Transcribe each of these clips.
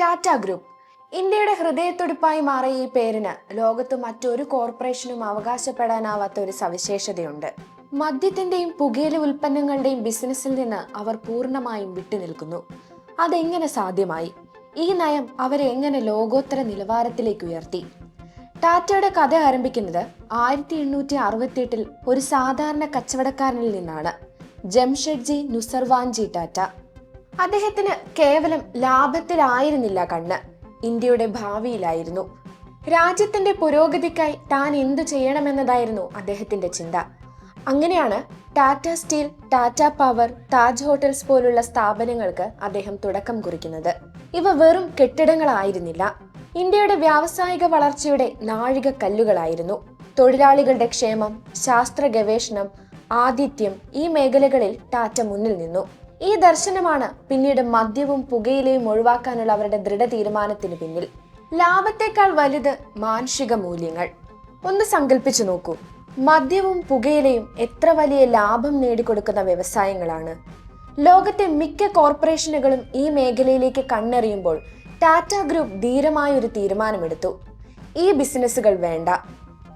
Tata group. ഇന്ത്യയുടെ ഹൃദയത്തുടിപ്പായി മാറിയ ഈ പേരിന് ലോകത്ത് മറ്റൊരു കോർപ്പറേഷനും അവകാശപ്പെടാനാവാത്ത ഒരു സവിശേഷതയുണ്ട്. മദ്യത്തിന്റെയും പുകയില ഉൽപ്പന്നങ്ങളുടെയും ബിസിനസ്സിൽ നിന്ന് അവർ പൂർണമായും വിട്ടുനിൽക്കുന്നു. അതെങ്ങനെ സാധ്യമായി? ഈ നയം അവരെ എങ്ങനെ ലോകോത്തര നിലവാരത്തിലേക്ക് ഉയർത്തി? ടാറ്റയുടെ കഥ ആരംഭിക്കുന്നത് ആയിരത്തി എണ്ണൂറ്റി അറുപത്തിയെട്ടിൽ ഒരു സാധാരണ കച്ചവടക്കാരനിൽ നിന്നാണ്. ജംഷഡ്ജി നുസർവാൻജി ടാറ്റ. അദ്ദേഹത്തിന് കേവലം ലാഭത്തിലായിരുന്നില്ല കണ്ണ്. ഇന്ത്യയുടെ ഭാവിയിലായിരുന്നു. രാജ്യത്തിന്റെ പുരോഗതിക്കായി താൻ എന്തു ചെയ്യണമെന്നതായിരുന്നു അദ്ദേഹത്തിന്റെ ചിന്ത. അങ്ങനെയാണ് Tata steel Tata power Taj hotels പോലുള്ള സ്ഥാപനങ്ങൾക്ക് അദ്ദേഹം തുടക്കം കുറിക്കുന്നത്. ഇവ വെറും കെട്ടിടങ്ങളായിരുന്നില്ല. ഇന്ത്യയുടെ വ്യാവസായിക വളർച്ചയുടെ നാഴികക്കല്ലുകളായിരുന്നു. തൊഴിലാളികളുടെ ക്ഷേമം ശാസ്ത്ര ഗവേഷണം ആതിഥ്യം ഈ മേഖലകളിൽ ടാറ്റ മുന്നിൽ നിന്നു. ഈ ദർശനമാണ് പിന്നീട് മദ്യവും പുകയിലയും ഒഴിവാക്കാനുള്ള അവരുടെ ദൃഢ തീരുമാനത്തിന് പിന്നിൽ. ലാഭത്തെക്കാൾ വലുത് മാനുഷിക മൂല്യങ്ങൾ. ഒന്ന് സങ്കല്പിച്ചു നോക്കൂ. മദ്യവും പുകയിലയും എത്ര വലിയ ലാഭം നേടിക്കൊടുക്കുന്ന വ്യവസായങ്ങളാണ്. ലോകത്തെ മിക്ക കോർപ്പറേഷനുകളും ഈ മേഖലയിലേക്ക് കണ്ണെറിയുമ്പോൾ ടാറ്റ ഗ്രൂപ്പ് ധീരമായ ഒരു തീരുമാനമെടുത്തു. ഈ ബിസിനസ്സുകൾ വേണ്ട.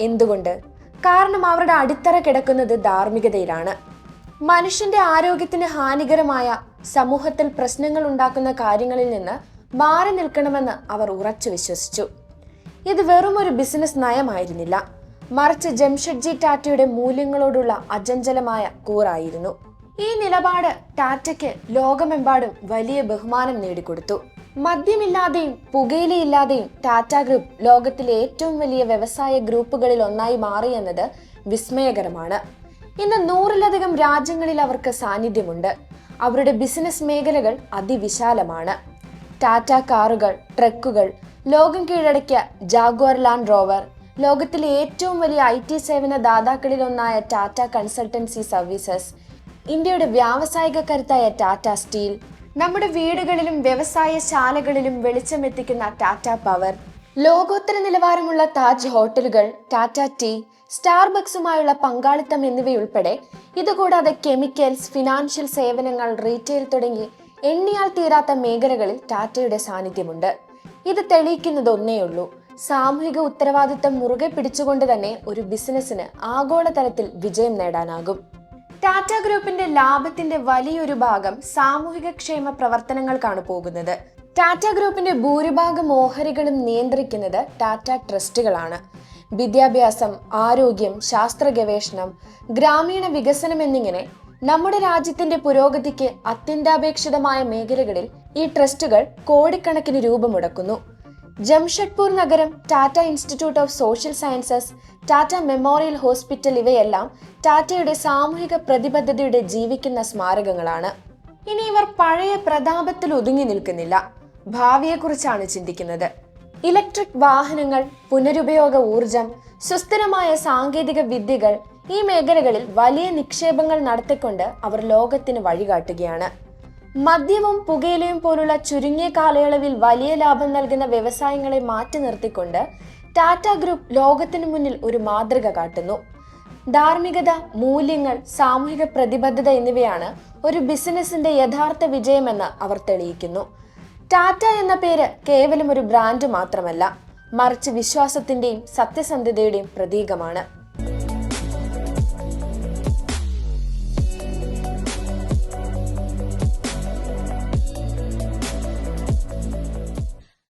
എന്തുകൊണ്ട്? കാരണം അവരുടെ അടിത്തറ കിടക്കുന്നത് ധാർമ്മികതയിലാണ്. മനുഷ്യന്റെ ആരോഗ്യത്തിന് ഹാനികരമായ സമൂഹത്തിൽ പ്രശ്നങ്ങൾ ഉണ്ടാക്കുന്ന കാര്യങ്ങളിൽ നിന്ന് മാറി നിൽക്കണമെന്ന് അവർ ഉറച്ചു വിശ്വസിച്ചു. ഇത് വെറും ഒരു ബിസിനസ് നയമായിരുന്നില്ല. മറിച്ച് ജംഷഡ്ജി ടാറ്റയുടെ മൂല്യങ്ങളോടുള്ള അജഞ്ചലമായ കൂറായിരുന്നു. ഈ നിലപാട് ടാറ്റയ്ക്ക് ലോകമെമ്പാടും വലിയ ബഹുമാനം നേടിക്കൊടുത്തു. മദ്യമില്ലാതെയും പുകയിലയില്ലാതെയും ടാറ്റ ഗ്രൂപ്പ് ലോകത്തിലെ ഏറ്റവും വലിയ വ്യവസായ ഗ്രൂപ്പുകളിൽ ഒന്നായി മാറിയെന്നത് വിസ്മയകരമാണ്. ഇന്ന് നൂറിലധികം രാജ്യങ്ങളിൽ അവർക്ക് സാന്നിധ്യമുണ്ട്. അവരുടെ ബിസിനസ് മേഖലകൾ അതിവിശാലമാണ്. ടാറ്റ കാറുകൾ ട്രക്കുകൾ ലോകം കീഴടക്കിയ ജാഗ്വാർ ലാൻഡ് റോവർ ലോകത്തിലെ ഏറ്റവും വലിയ ഐ ടി സേവന ദാതാക്കളിലൊന്നായ ടാറ്റ കൺസൾട്ടൻസി സർവീസസ് ഇന്ത്യയുടെ വ്യാവസായിക കരുത്തായ ടാറ്റ സ്റ്റീൽ നമ്മുടെ വീടുകളിലും വ്യവസായ ശാലകളിലും വെളിച്ചമെത്തിക്കുന്ന ടാറ്റ പവർ ലോകോത്തര നിലവാരമുള്ള താജ് ഹോട്ടലുകൾ ടാറ്റ ടീ സ്റ്റാർബക്സുമായുള്ള പങ്കാളിത്തം എന്നിവയുൾപ്പെടെ ഇതുകൂടാതെ കെമിക്കൽസ് ഫിനാൻഷ്യൽ സേവനങ്ങൾ റീറ്റെയിൽ തുടങ്ങി എണ്ണിയാൽ തീരാത്ത മേഖലകളിൽ ടാറ്റയുടെ സാന്നിധ്യമുണ്ട്. ഇത് തെളിയിക്കുന്നത് ഒന്നേയുള്ളൂ സാമൂഹിക ഉത്തരവാദിത്തം മുറുകെ പിടിച്ചുകൊണ്ട് തന്നെ ഒരു ബിസിനസ്സിന് ആഗോളതലത്തിൽ വിജയം നേടാനാകും. ടാറ്റ ഗ്രൂപ്പിന്റെ ലാഭത്തിന്റെ വലിയൊരു ഭാഗം സാമൂഹിക ക്ഷേമ പ്രവർത്തനങ്ങൾക്കാണ് പോകുന്നത്. ടാറ്റ ഗ്രൂപ്പിന്റെ ഭൂരിഭാഗം ഓഹരികളും നിയന്ത്രിക്കുന്നത് ടാറ്റ ട്രസ്റ്റുകളാണ്. വിദ്യാഭ്യാസം ആരോഗ്യം ശാസ്ത്ര ഗവേഷണം ഗ്രാമീണ വികസനം എന്നിങ്ങനെ നമ്മുടെ രാജ്യത്തിന്റെ പുരോഗതിക്ക് അത്യന്താപേക്ഷിതമായ മേഖലകളിൽ ഈ ട്രസ്റ്റുകൾ കോടിക്കണക്കിന് രൂപ മുടക്കുന്നു ജംഷഡ്പൂർ നഗരം Tata institute of social sciences Tata memorial hospital ഇവയെല്ലാം ടാറ്റയുടെ സാമൂഹിക പ്രതിബദ്ധതയുടെ ജീവിക്കുന്ന സ്മാരകങ്ങളാണ്. ഇനി ഇവർ പഴയ പ്രതാപത്തിൽ ഒതുങ്ങി നിൽക്കുന്നില്ല. ഭാവിയെക്കുറിച്ചാണ് ചിന്തിക്കുന്നത്. ഇലക്ട്രിക് വാഹനങ്ങൾ പുനരുപയോഗ ഊർജം സുസ്ഥിരമായ സാങ്കേതിക വിദ്യകൾ ഈ മേഖലകളിൽ വലിയ നിക്ഷേപങ്ങൾ നടത്തിക്കൊണ്ട് അവർ ലോകത്തിന് വഴികാട്ടുകയാണ്. മദ്യവും പുകയിലയും പോലുള്ള ചുരുങ്ങിയ കാലയളവിൽ വലിയ ലാഭം നൽകുന്ന വ്യവസായങ്ങളെ മാറ്റി നിർത്തിക്കൊണ്ട് ടാറ്റ ഗ്രൂപ്പ് ലോകത്തിനു മുന്നിൽ ഒരു മാതൃക കാട്ടുന്നു. ധാർമ്മികത മൂല്യങ്ങൾ സാമൂഹിക പ്രതിബദ്ധത എന്നിവയാണ് ഒരു ബിസിനസിന്റെ യഥാർത്ഥ വിജയമെന്ന് അവർ തെളിയിക്കുന്നു. ടാറ്റ എന്ന പേര് കേവലം ഒരു ബ്രാൻഡ് മാത്രമല്ല മറിച്ച് വിശ്വാസത്തിന്റെയും സത്യസന്ധതയുടെയും പ്രതീകമാണ്.